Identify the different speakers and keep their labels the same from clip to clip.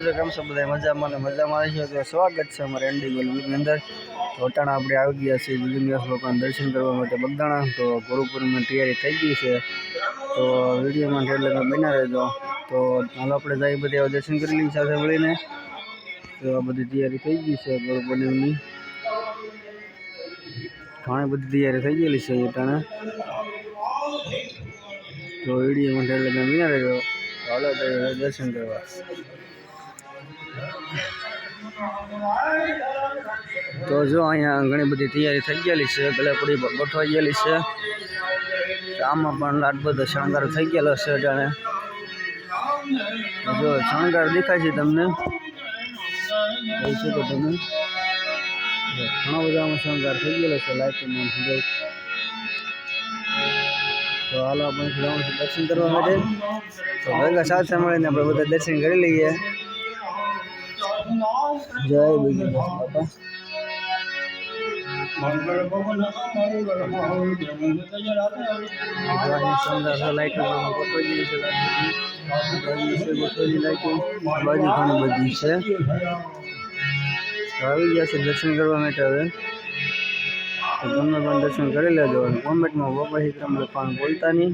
Speaker 1: プログラム सबदा मजा माने मजा मारे जो स्वागत छे हमारे एंडिंग गोल के अंदर तो टाणा आपडी आगी आसी बिजनेस लोका ने दर्शन करवाने वाटे बгдаणा तो गोरखपुर में तैयारी થઈ ગઈ છે તો વિડિયો માં રેલેગા બન્યા રેજો તો જલા આપણે જાય બધી દર્શન કરી લઈએ સાથે મળીને કે આ બધી તૈયારી થઈ ગઈ છે गोरखपुर में ઘણી બધી તૈયારી થઈ ગઈ છે એટલે તો વિડિયો માં રેલેગા બન્યા રેજો જલા દર્શન કરવા તો જો અહીંયા ઘણી બધી તૈયારી થઈ ગયેલી છે ગલેપુરી ગોઠવાઈ ગયેલી છે આમાં પણ લાટ બધો શણગાર થઈ ગયેલો છે જાણે જો શણગાર દેખાય છે તમને કહી શકો તમે ઘણા બધામાં શણગાર થઈ ગયેલો છે લાઈટ તો હાલો આપણે દર્શન કરવા માટે તો ભેગા સાથે મળીને આપણે બધા દર્શન કરી લઈએ जय विजय बाबा બાજુ ઘણી બધી છે આવી ગયા છે દર્શન કરવા માટે હવે તો તમને પણ દર્શન કરી લેજો અને કોમેન્ટમાં બાબા હિકરમ લખવાનું બોલતા નહીં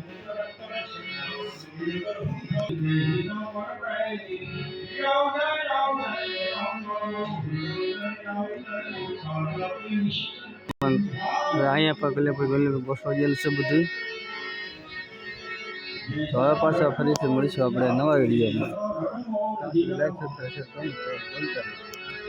Speaker 1: અહીંયા પગલે પગલે બસ વાગેલું છે બધું તો હવે પાછા ફરીથી મળીશું આપણે નવા વિડીયોમાં